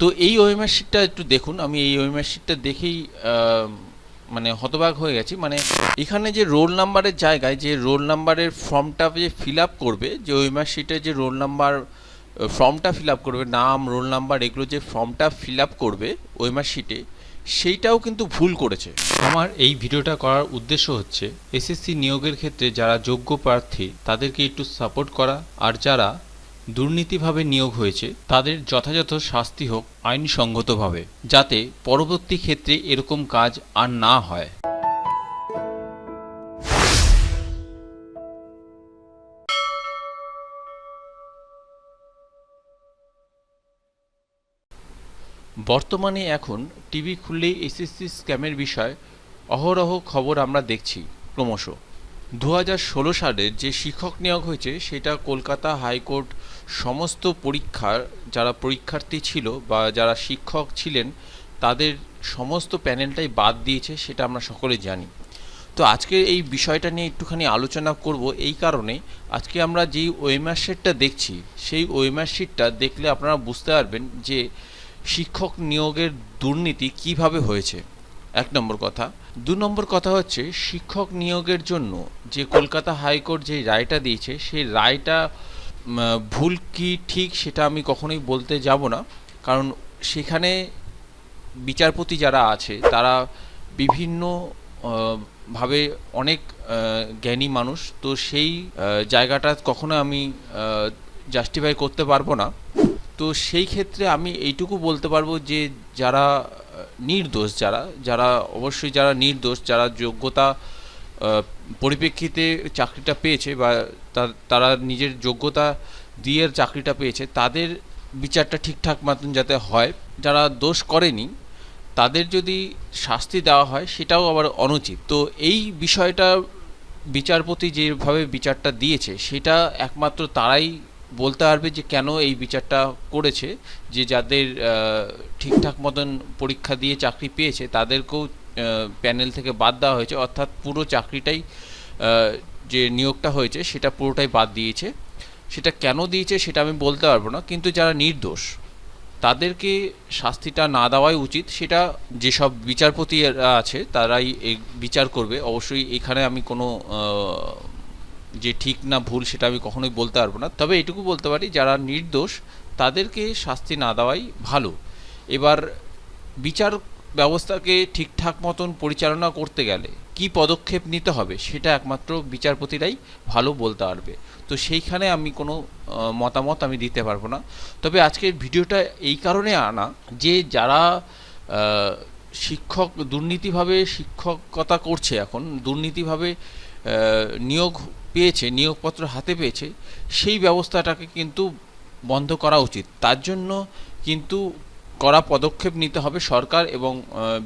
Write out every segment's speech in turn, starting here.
তো এই ওএমআর শিটটা একটু দেখুন। আমি এই ওএমআর শিটটা দেখেই মানে হতবাক হয়ে গেছি। মানে এখানে যে রোল নাম্বারের জায়গায় যে রোল নাম্বারের ফর্মটা যে ফিল আপ করবে, যে ওএমআর শিটে যে রোল নাম্বার ফর্মটা ফিল আপ করবে, নাম রোল নাম্বার এগুলো যে ফর্মটা ফিল আপ করবে ওএমআর শিটে সেইটাও কিন্তু ভুল করেছে। আমার এই ভিডিওটা করার উদ্দেশ্য হচ্ছে, এসএসসি নিয়োগের ক্ষেত্রে যারা যোগ্য প্রার্থী, তাদেরকে একটু সাপোর্ট করা। আর যারা দুর্নীতিভাবে নিয়োগ হয়েছে, তাদের যথাযথ শাস্তি হোক আইনসঙ্গতভাবে, যাতে পরবর্তী ক্ষেত্রে এরকম কাজ আর না হয়। বর্তমানে এখন টিভি খুললেই এসএসসি স্ক্যামের বিষয় অহরহ খবর আমরা দেখছি, ক্রমশ। দু হাজার ষোলো সালের যে শিক্ষক নিয়োগ হয়েছে, সেটা কলকাতা হাইকোর্ট সমস্ত পরীক্ষার, যারা পরীক্ষার্থী ছিল বা যারা শিক্ষক ছিলেন, তাদের সমস্ত প্যানেলটাই বাদ দিয়েছে, সেটা আমরা সকলে জানি। তো আজকে এই বিষয়টা নিয়ে একটুখানি আলোচনা করব এই কারণে। আজকে আমরা যেই ওয়েমার শিটটা দেখছি, সেই ওয়েমার শিটটা দেখলে আপনারা বুঝতে পারবেন যে শিক্ষক নিয়োগের দুর্নীতি কীভাবে হয়েছে। এক নম্বর কথা। দু নম্বর কথা হচ্ছে, শিক্ষক নিয়োগের জন্য যে কলকাতা হাইকোর্ট যে রায়টা দিয়েছে, সেই রায়টা ভুল কি ঠিক সেটা আমি কখনোই বলতে যাব না। কারণ সেখানে বিচারপতি যারা আছে, তারা বিভিন্ন ভাবে অনেক জ্ঞানী মানুষ। তো সেই জায়গাটা কখনো আমি জাস্টিফাই করতে পারব না। তো সেই ক্ষেত্রে আমি এইটুকু বলতে পারব যে, যারা নির্দোষ যারা যারা অবশ্যই যারা নির্দোষ, যারা যোগ্যতা পরিপ্রেক্ষিতে চাকরিটা পেয়েছে বা তারা নিজের যোগ্যতা দিয়ে চাকরিটা পেয়েছে, তাদের বিচারটা ঠিকঠাক মতন যাতে হয়, যারা দোষ করেনি, তাদের যদি শাস্তি দেওয়া হয়, সেটাও আবার অনুচিত। তো এই বিষয়টা বিচারপতি যেভাবে বিচারটা দিয়েছে, সেটা একমাত্র তারাই বলতে পারবে যে কেন এই বিচারটা করেছে, যে যাদের ঠিকঠাক মতন পরীক্ষা দিয়ে চাকরি পেয়েছে, তাদেরকেও প্যানেল থেকে বাদ দেওয়া হয়েছে, অর্থাৎ পুরো চাকরিটাই যে নিয়োগটা হয়েছে সেটা পুরোটাই বাদ দিয়েছে। সেটা কেন দিয়েছে সেটা আমি বলতে পারব না, কিন্তু যারা নির্দোষ, তাদেরকে শাস্তিটা না দেওয়াই উচিত। সেটা যেসব বিচারপতিরা আছে, তারাই বিচার করবে। অবশ্যই এখানে আমি কোনো যে ঠিক না ভুল সেটা আমি কখনোই বলতে পারব না। তবে এটুকু বলতে পারি, যারা নির্দোষ, তাদেরকে শাস্তি না দেওয়াই ভালো। এবার বিচার ব্যবস্থাকে ঠিকঠাক মতন পরিচালনা করতে গেলে কি পদক্ষেপ নিতে হবে সেটা একমাত্র বিচারপতিরাই ভালো বলতে পারবে। তো সেইখানে আমি কোনো মতামত আমি দিতে পারব না। তবে আজকের ভিডিওটা এই কারণে আনা যে যারা শিক্ষক দুর্নীতিভাবে শিক্ষকতা করছে এখন, দুর্নীতিভাবে নিয়োগ পেয়েছে, নিয়োগপত্র হাতে পেয়েছে, সেই ব্যবস্থাটাকে কিন্তু বন্ধ করা উচিত। তার জন্য কিন্তু কড়া পদক্ষেপ নিতে হবে সরকার এবং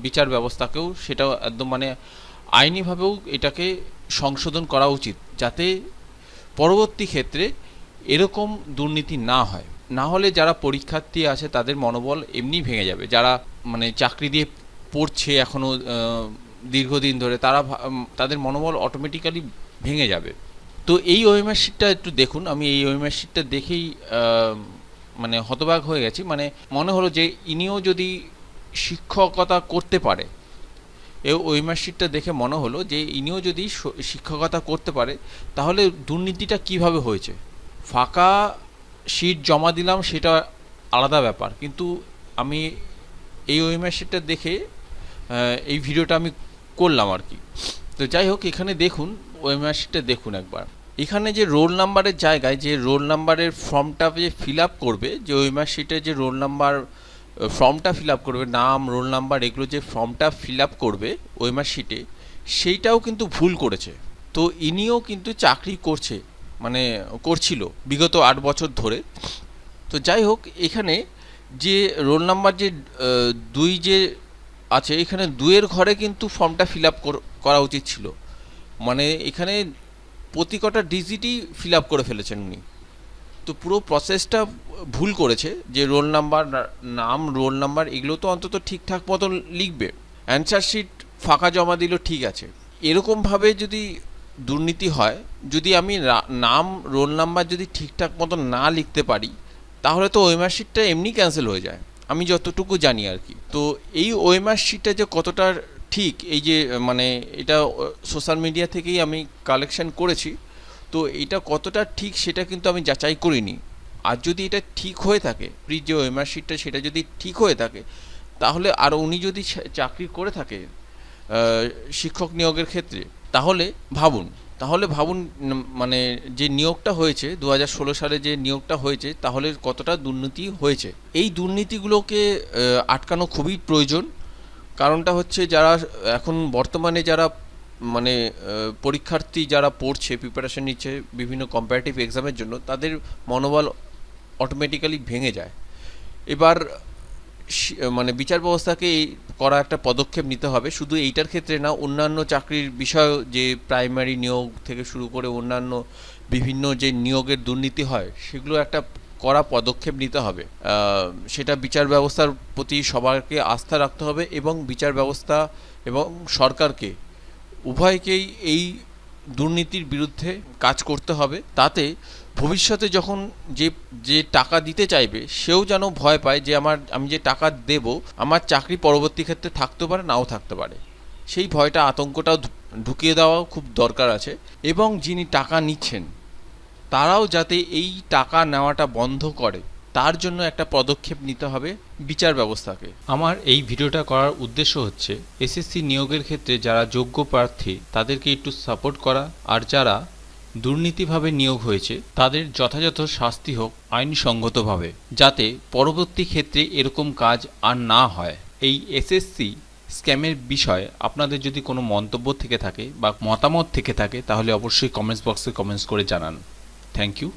বিচার ব্যবস্থাকেও। সেটাও একদম মানে আইনিভাবেও এটাকে সংশোধন করা উচিত যাতে পরবর্তী ক্ষেত্রে এরকম দুর্নীতি না হয়। না হলে যারা পরীক্ষার্থী আছে তাদের মনোবল এমনি ভেঙে যাবে। যারা মানে চাকরি দিয়ে পড়ছে এখনও দীর্ঘদিন ধরে তারা তাদের মনোবল অটোমেটিক্যালি ভেঙে যাবে। তো এই ওএমআর শিটটা একটু দেখুন। আমি এই ওএমআর শিটটা দেখেই মানে হতবাক হয়ে গেছি। মানে মনে হলো যে ইনিও যদি শিক্ষকতা করতে পারে এই ওয়েমার শিটটা দেখে মনে হলো যে ইনিও যদি শিক্ষকতা করতে পারে, তাহলে দুর্নীতিটা কীভাবে হয়েছে? ফাঁকা শিট জমা দিলাম সেটা আলাদা ব্যাপার। কিন্তু আমি এই ওয়েমার শিটটা দেখে এই ভিডিওটা আমি করলাম আর কি। তো যাই হোক, এখানে দেখুন ওয়েমার শিটটা দেখুন একবার। এখানে যে রোল নাম্বারের জায়গায় যে রোল নাম্বারের ফর্মটা যে ফিল আপ করবে, যে ওয়েমার শিটে যে রোল নাম্বার ফর্মটা ফিল আপ করবে, নাম, রোল নাম্বার, এগুলো যে ফর্মটা ফিল আপ করবে ওয়েমার শিটে সেইটাও কিন্তু ভুল করেছে। তো ইনিও কিন্তু চাকরি করছে মানে করছিল বিগত আট বছর ধরে। তো যাই হোক, এখানে যে রোল নাম্বার যে দুই যে আছে, এখানে দুইয়ের ঘরে কিন্তু ফর্মটা ফিল আপ করা উচিত ছিল। মানে এখানে প্রতি কটা ডিজিটই ফিল আপ করে ফেলেছেন উনি। তো পুরো প্রসেসটা ভুল করেছে, যে রোল নাম্বার নাম রোল নাম্বার এগুলো তো অন্তত ঠিকঠাক মতো লিখবে। অ্যান্সার শিট ফাঁকা জমা দিল ঠিক আছে। এরকমভাবে যদি দুর্নীতি হয়, যদি আমি নাম রোল নাম্বার যদি ঠিকঠাক মতো না লিখতে পারি, তাহলে তো ওই শিটটা এমনি ক্যান্সেল হয়ে যায়। আমি যতটুকু জানি আর কি। তো এই ওএমআর শিটটা যে কতটা ঠিক এই যে মানে এটা সোশ্যাল মিডিয়া থেকেই আমি কালেকশন করেছি। তো এটা কতটা ঠিক সেটা কিন্তু আমি যাচাই করিনি। আর যদি এটা ঠিক হয়ে থাকে প্রি যে ওএমআর শিটটা সেটা যদি ঠিক হয়ে থাকে, তাহলে আর উনি যদি চাকরি করে থাকে শিক্ষক নিয়োগের ক্ষেত্রে, তাহলে ভাবুন তাহলে ভাবুন মানে যে নিয়োগটা হয়েছে দু হাজার ষোলো সালে যে নিয়োগটা হয়েছে, তাহলে কতটা দুর্নীতি হয়েছে। এই দুর্নীতিগুলোকে আটকানো খুবই প্রয়োজন। কারণটা হচ্ছে যারা এখন বর্তমানে যারা মানে পরীক্ষার্থী যারা পড়ছে প্রিপারেশন নিচ্ছে বিভিন্ন কম্পারেটিভ এক্সামের জন্য, তাদের মনোবল অটোমেটিক্যালি ভেঙে যায়। এবার মানে বিচার ব্যবস্থাকে এই করা একটা পদক্ষেপ নিতে হবে। শুধু এইটার ক্ষেত্রে না, অন্যান্য চাকরির বিষয় যে প্রাইমারি নিয়োগ থেকে শুরু করে অন্যান্য বিভিন্ন যে নিয়োগের দুর্নীতি হয়, সেগুলো একটা কড়া পদক্ষেপ নিতে হবে। সেটা বিচার ব্যবস্থার প্রতি সবাইকে আস্থা রাখতে হবে এবং বিচার ব্যবস্থা এবং সরকারকে উভয়কেই এই দুর্নীতির বিরুদ্ধে কাজ করতে হবে। তাতে ভবিষ্যতে যখন যে যে টাকা দিতে চাইবে, সেও যেন ভয় পায় যে আমার, আমি যে টাকা দেব, আমার চাকরি পরবর্তী ক্ষেত্রে থাকতে পারে, নাও থাকতে পারে। সেই ভয়টা, আতঙ্কটাও ঢুকিয়ে দেওয়াও খুব দরকার আছে। এবং যিনি টাকা নিচ্ছেন তারাও যাতে এই টাকা নেওয়াটা বন্ধ করে, তার জন্য একটা পদক্ষেপ নিতে হবে বিচার ব্যবস্থাকে। আমার এই ভিডিওটা করার উদ্দেশ্য হচ্ছে, এসএসসি নিয়োগের ক্ষেত্রে যারা যোগ্য প্রার্থী, তাদেরকে একটু সাপোর্ট করা, আর যারা দুর্নীতিভাবে নিয়োগ হয়েছে, তাদের যথাযথ শাস্তি হোক আইনসঙ্গতভাবে, যাতে পরবর্তী ক্ষেত্রে এরকম কাজ আর না হয়। এই এসএসসি স্ক্যামের বিষয়ে আপনাদের যদি কোনো মন্তব্য থেকে থাকে বা মতামত থেকে থাকে, তাহলে অবশ্যই কমেন্টস বক্সে কমেন্টস করে জানান। Thank you.